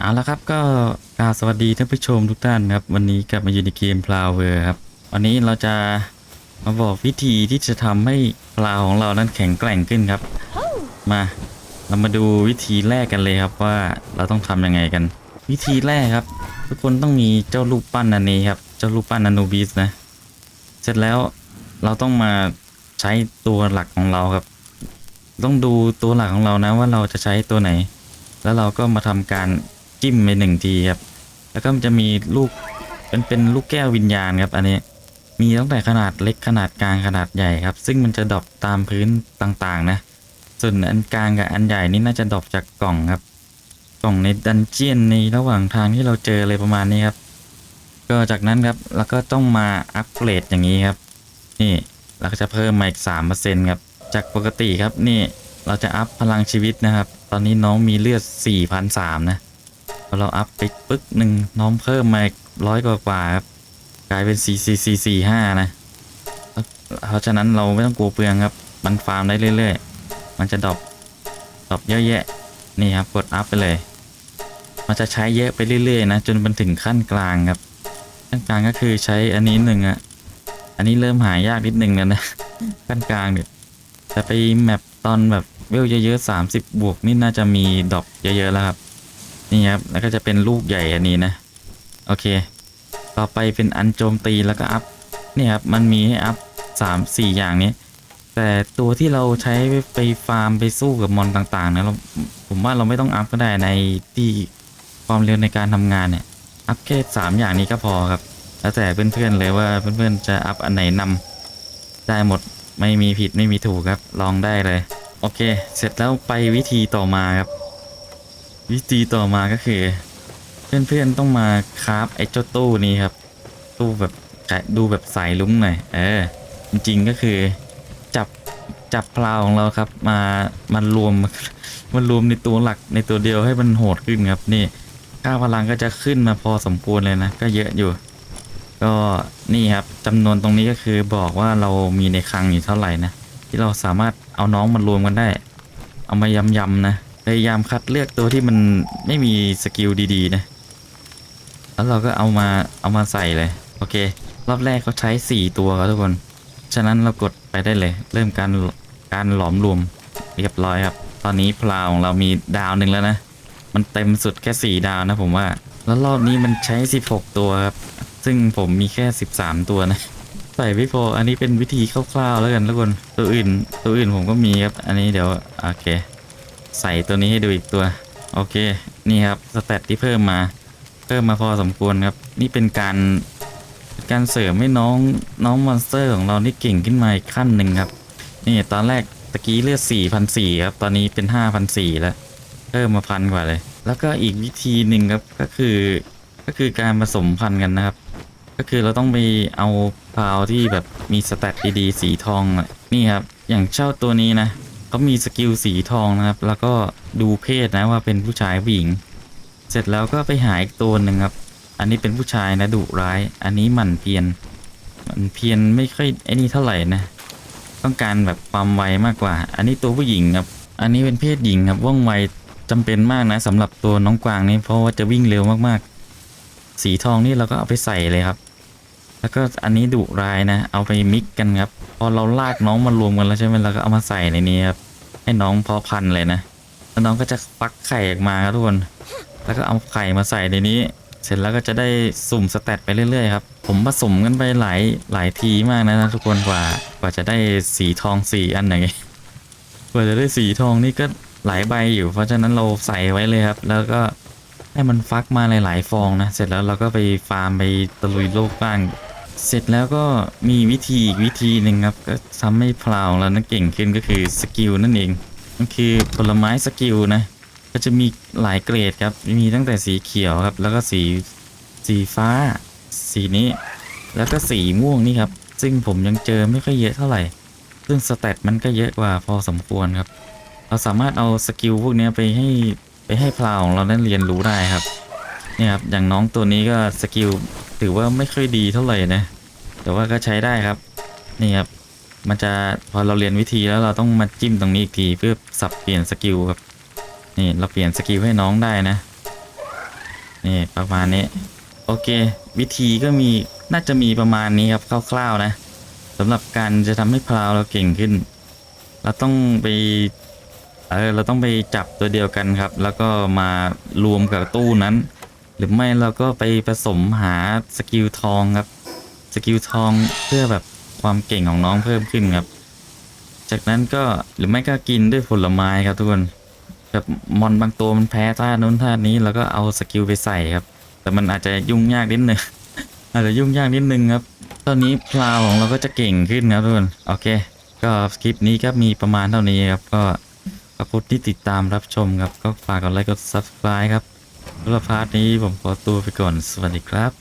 เอาละครับก็กราบสวัสดีท่านผู้ชมทุกท่านครับ วันนี้กลับมาอยู่ในเกมพลาวเวอร์ครับ วันนี้เราจะมาบอกวิธีที่จะทำให้พลาของเรานั้นแข็งแกร่งขึ้นครับ มาเรามาดูวิธีแรกกันเลยครับว่าเราต้องทำยังไงกัน วิธีแรกครับ ทุกคนต้องมีเจ้ารูปปั้นอันนี้ครับ เจ้ารูปปั้นอนูบิสนะ เสร็จแล้วเราต้องมาใช้ตัวหลักของเราครับ ต้องดูตัวหลักของเรานะว่าเราจะใช้ตัวไหน แล้วเราก็มาทำการ จิ้มไปหนึ่งทีครับ แล้วก็มันจะมีลูกเป็นเป็นลูกแก้ววิญญาณครับ อันนี้มีตั้งแต่ขนาดเล็กขนาดกลางขนาดใหญ่ครับ ซึ่งมันจะดรอปตามพื้นต่างๆ นะ ส่วนอันกลางกับอันใหญ่นี่น่าจะดรอปจากกล่องครับ กล่องในดันเจียนในระหว่างทางที่เราเจอเลยประมาณนี้ครับ ก็จากนั้นครับแล้วก็ต้องมาอัปเกรดอย่างนี้ครับ นี่เราก็จะเพิ่มมาอีกสามเปอร์เซ็นต์ครับ จากปกติครับนี่เราจะอัพพลังชีวิตนะครับ ตอนนี้น้องมีเลือด4 0 0 3นะ พอเราอัพไปปึ๊กหนึ่งน้องเพิ่มมาร้อยกว่าๆครับกลายเป็น 4 4 4 4 5 นะ เพราะฉะนั้นเราไม่ต้องกลัวเปลืองครับ มันฟาร์มได้เรื่อยๆ มันจะดรอปดรอปเยอะแยะ นี่ครับ กดอัพไปเลย มันจะใช้เยอะไปเรื่อยๆนะ จนมันถึงขั้นกลางครับ ขั้นกลางก็คือใช้อันนี้หนึ่งอะอันนี้เริ่มหายากนิดนึงแล้วนะ ขั้นกลางเนี่ยแต่ไปแมปตอนแบบเวลเยอะๆสามสิบบวกนี่น่าจะมีดรอปเยอะๆแล้วครับ นี่ครับ แล้วก็จะเป็นลูกใหญ่อันนี้นะ โอเค ต่อไปเป็นอันโจมตีแล้วก็อัพ นี่ครับ มันมีให้อัพสามสี่อย่างนี้ แต่ตัวที่เราใช้ไปฟาร์มไปสู้กับมอนต่างๆนะเราผมว่าเราไม่ต้องอัพก็ได้ในที่ความเร็วในการทำงานเนี่ย อัพแค่สามอย่างนี้ก็พอครับ แล้วแต่เพื่อนๆเลยว่าเพื่อนๆจะอัพอันไหนนำได้หมดไม่มีผิดไม่มีถูกครับ ลองได้เลย โอเค เสร็จแล้วไปวิธีต่อมาครับ วิธีต่อมาก็คือ เพื่อนๆต้องมาคราฟไอ้เจ้าตู้นี้ครับ ตู้แบบดูแบบสายลุ้งหน่อยเออจริงๆก็คือจับจับพลาวของเราครับ มามันรวมมันรวมในตัวหลักในตัวเดียวให้มันโหดขึ้นครับนี่ค่าพลังก็จะขึ้นมาพอสมควรเลยนะ ก็เยอะอยู่ ก็นี่ครับจำนวนตรงนี้ก็คือบอกว่าเรามีในคลังอยู่เท่าไหร่นะที่เราสามารถเอาน้องมารวมกันได้ เอามายำๆนะ พยายามคัดเลือกตัวที่มันไม่มีสกิลดีๆนะ แล้วเราก็เอามาเอามาใส่เลย โอเค รอบแรกเขาใช้ 4 ตัวครับทุกคน ฉะนั้นเรากดไปได้เลย เริ่มการการหลอมรวมเรียบร้อยครับ ตอนนี้พลาวของเรามีดาวหนึ่งแล้วนะ มันเต็มสุดแค่ 4 ดาวนะผมว่า แล้วรอบนี้มันใช้ 16 ตัวครับ ซึ่งผมมีแค่ 13 ตัวนะใส่ไม่พออันนี้เป็นวิธีคร่าวๆแล้วกันทุกคน ตัวอื่น ตัวอื่นผมก็มีครับ อันนี้เดี๋ยว โอเค ใส่ตัวนี้ให้ดูอีกตัว โอเค นี่ครับสเตตที่เพิ่มมา เพิ่มมาพอสมควรครับ นี่เป็นการการเสริมให้น้องน้องมอนสเตอร์ของเรานี่เก่งขึ้นมาอีกขั้นหนึ่งครับ นี่ตอนแรกตะกี้เลือด4,400ครับ ตอนนี้เป็น 5,400แล้ว เพิ่มมาพันกว่าเลย แล้วก็อีกวิธีหนึ่งครับก็คือก็คือการผสมพันธุ์กันนะครับ ก็คือเราต้องไปเอาพาวที่แบบมีสแตตดีๆสีทองนี่ครับ อย่างเช่าตัวนี้นะ เขามีสกิลสีทองนะครับ แล้วก็ดูเพศนะว่าเป็นผู้ชายผู้หญิง เสร็จแล้วก็ไปหาอีกตัวหนึ่งครับ อันนี้เป็นผู้ชายนะดุร้าย อันนี้หมั่นเพียนมันเพียนไม่ค่อยไอ้นี่เท่าไหร่นะ ต้องการแบบความไวมากกว่า อันนี้ตัวผู้หญิงครับ อันนี้เป็นเพศหญิงครับว่องไวจำเป็นมากนะสำหรับตัวน้องกวางนี่เพราะว่าจะวิ่งเร็วมากๆ สีทองนี่เราก็เอาไปใส่เลยครับ แล้วก็อันนี้ดุร้ายนะ เอาไปมิกกันครับ พอเราลากน้องมารวมกันแล้วใช่ไหมเราก็เอามาใส่ในนี้ครับ ให้น้องเพาะพันธุ์เลยนะ แล้วน้องก็จะฟักไข่ออกมาครับทุกคน แล้วก็เอาไข่มาใส่ในนี้ เสร็จแล้วก็จะได้สุ่มสแตตไปเรื่อยๆครับ ผมผสมกันไปหลายหลายทีมากนะทุกคนกว่ากว่าจะได้สีทองสีอันไหนกว่าจะได้สีทองนี่ก็หลายใบอยู่ เพราะฉะนั้นเราใส่ไว้เลยครับ แล้วก็ให้มันฟักมาหลายๆฟองนะ เสร็จแล้วเราก็ไปฟาร์มไปตะลุยโลกบ้าง เสร็จแล้วก็มีวิธีอีกวิธีหนึ่งครับ ก็ทำให้พลาวของเรานั้นเก่งขึ้นก็คือสกิลนั่นเองมันคือผลไม้สกิลนะ ก็จะมีหลายเกรดครับ มีตั้งแต่สีเขียวครับ แล้วก็สีสีฟ้า สีนี้ แล้วก็สีม่วงนี่ครับ ซึ่งผมยังเจอไม่ค่อยเยอะเท่าไหร่ ซึ่งสเตตมันก็เยอะกว่าพอสมควรครับ เราสามารถเอาสกิลพวกนี้ไปให้ไปให้พลาวของเรานั้เรียนรู้ได้ครับ เนี่ยครับอย่างน้องตัวนี้ก็สกิลถือว่าไม่ค่อยดีเท่าไหร่นะ แต่ว่าก็ใช้ได้ครับ นี่ครับมันจะพอเราเรียนวิธีแล้วเราต้องมาจิ้มตรงนี้อีกทีเพื่อสับเปลี่ยนสกิลครับนี่เราเปลี่ยนสกิลให้น้องได้นะนี่ประมาณนี้โอเค วิธีก็มีน่าจะมีประมาณนี้ครับคร่าวๆนะสำหรับการจะทำให้พลาวเราเก่งขึ้น เราต้องไปเออเราต้องไปจับตัวเดียวกันครับ แล้วก็มารวมกับตู้นั้น หรือไม่เราก็ไปผสมหาสกิลทองครับ สกิลทองเพื่อแบบความเก่งของน้องเพิ่มขึ้นครับ จากนั้นก็หรือไม่ก็กินด้วยผลไม้ครับทุกคนแบบมอนบางตัวมันแพ้ท่านู้นท่านี้เราก็เอาสกิลไปใส่ครับ แต่มันอาจจะยุ่งยากนิดนึงอาจจะยุ่งยากนิดนึงครับ ตอนนี้พลาวของเราก็จะเก่งขึ้นครับทุกคนโอเค ก็คลิปนี้ก็มีประมาณเท่านี้ครับก็ขอบคุณที่ติดตามรับชมครับ ก็ฝากกดไลค์กด subscribe ครับ สำหรับพาร์ทนี้ผมขอตัวไปก่อน สวัสดีครับ